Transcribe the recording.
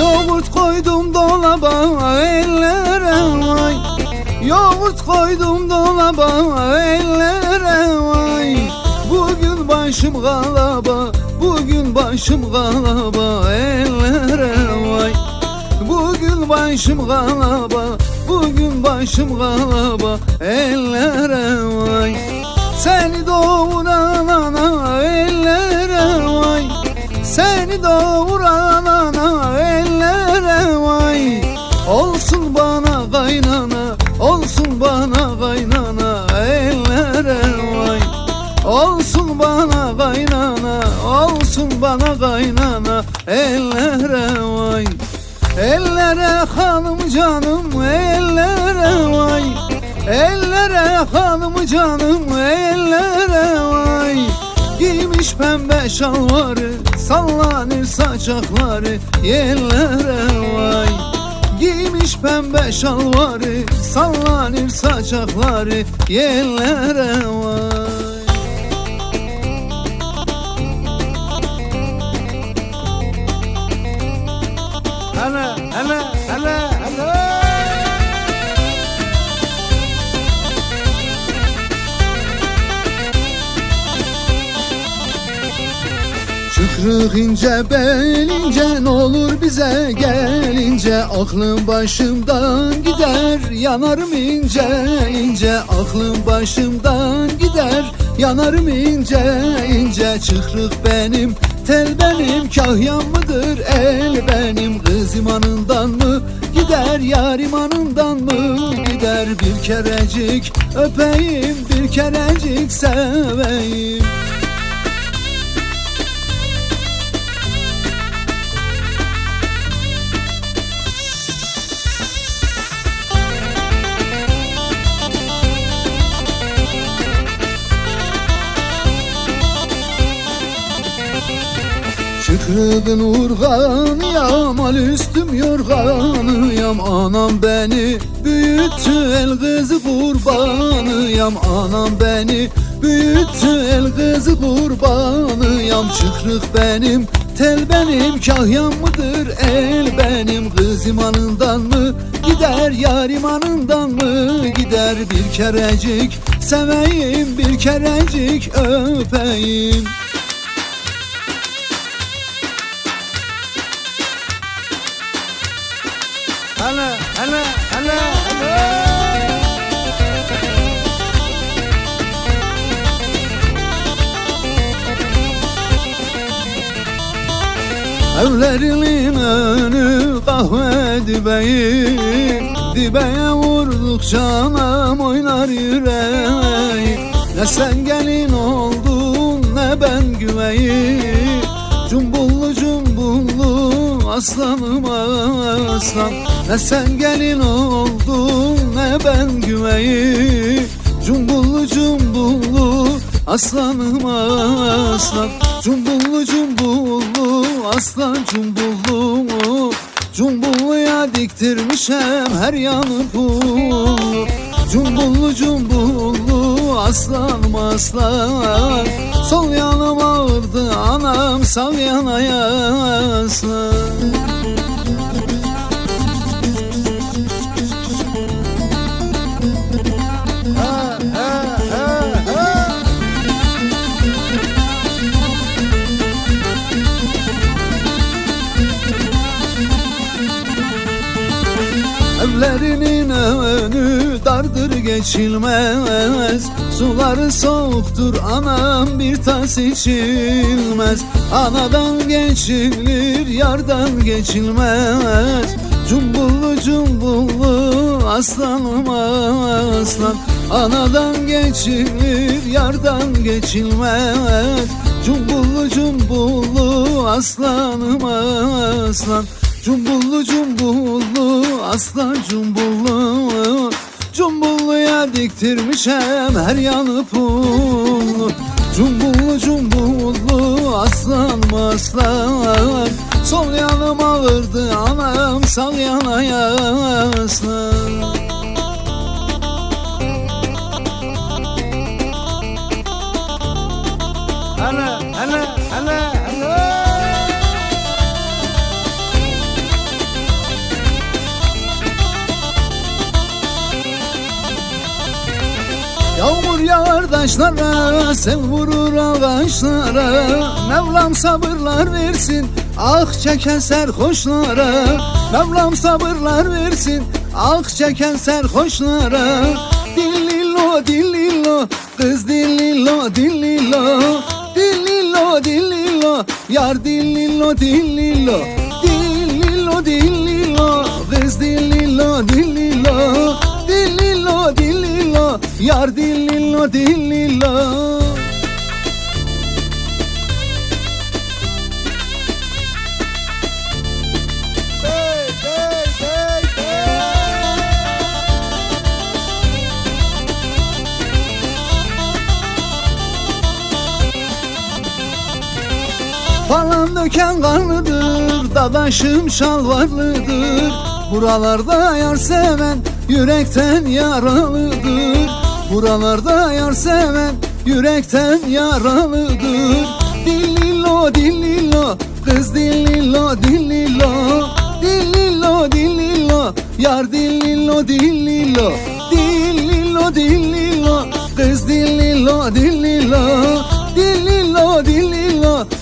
Yoğurt koydum dolaba ellere vay. Yoğurt koydum dolaba ellere vay. Bugün başım galaba Bugün başım galaba ellere vay. Bugün başım galaba Bugün başım galaba ellere vay. Seni doğuran ana ellere vay. Seni doğuran Olsun bana kaynana Ellere vay. Ellere hanım canım Ellere vay. Ellere hanım canım Ellere vay. Giymiş pembe şalvarı Sallanır saçakları Yerlere vay. Giymiş pembe şalvarı Sallanır saçakları Yerlere vay Hele hele hele hele. Çıkrık ince belince ne olur bize gelince Aklım başımdan gider yanarım ince ince. Aklım başımdan gider yanarım ince ince. Çıkrık benim tel benim kahyan mıdır el benim Kız imanından mı? Gider yar imanından mı? Gider Bir kerecik öpeyim bir kerecik seveyim Çıkrığın urganıyam al üstüm yorganıyam Anam beni büyüttü el kızı kurbanıyam Anam beni büyüttü el kızı kurbanıyam Çıkrık benim tel benim kahyam mıdır el benim? Kız imanından mı gider yar imanından mı gider? Bir kerecik seveyim bir kerecik öpeyim Hele hele hele hele Evlerinin önü kahve dibeyi Dibeye vurdukça anam oynar yüreği. Ne sen gelin oldun ne ben güveyi Cumbullu cumbullu aslanım aslan. Ne sen gelin oldun ne ben güveyi Cumbullu cumbullu aslanım aslan. Cumbullu cumbullu aslan cumbullu. Cumbulluya diktirmişem her yanı pul. Cumbullu cumbullu aslan Sol yanım ağırdı anam sağ yana yaslan dardır geçilmez Suları soğuktur anam bir tas içilmez. Anadan geçilir yardan geçilmez. Cumbullu cumbullu aslanım aslan. Anadan geçilir yardan geçilmez. Cumbullu cumbullu aslanım aslan. Cumbullu cumbullu aslan cumbullu Cumbulluya diktirmişem her yanı pullu Cumbullu cumbullu aslan aslan Sol yanım ağırdı anam sağ yana yaslan taşlara Sev vurur ağaçlara Mevlam sabırlar versin Ah çeken serhoşlara Mevlam sabırlar versin Ah çeken serhoşlara Dillilo dillilo Kız dillilo dillilo Dillilo dillilo Yar dillilo dillilo Yar hey, hey. Falan döken karnıdır Dadaşım şalvarlıdır Buralarda yar seven Yürekten yaralıdır Buralarda yar seven Yürekten yaralıdır. Dillilo dillilo Kız dillilo dillilo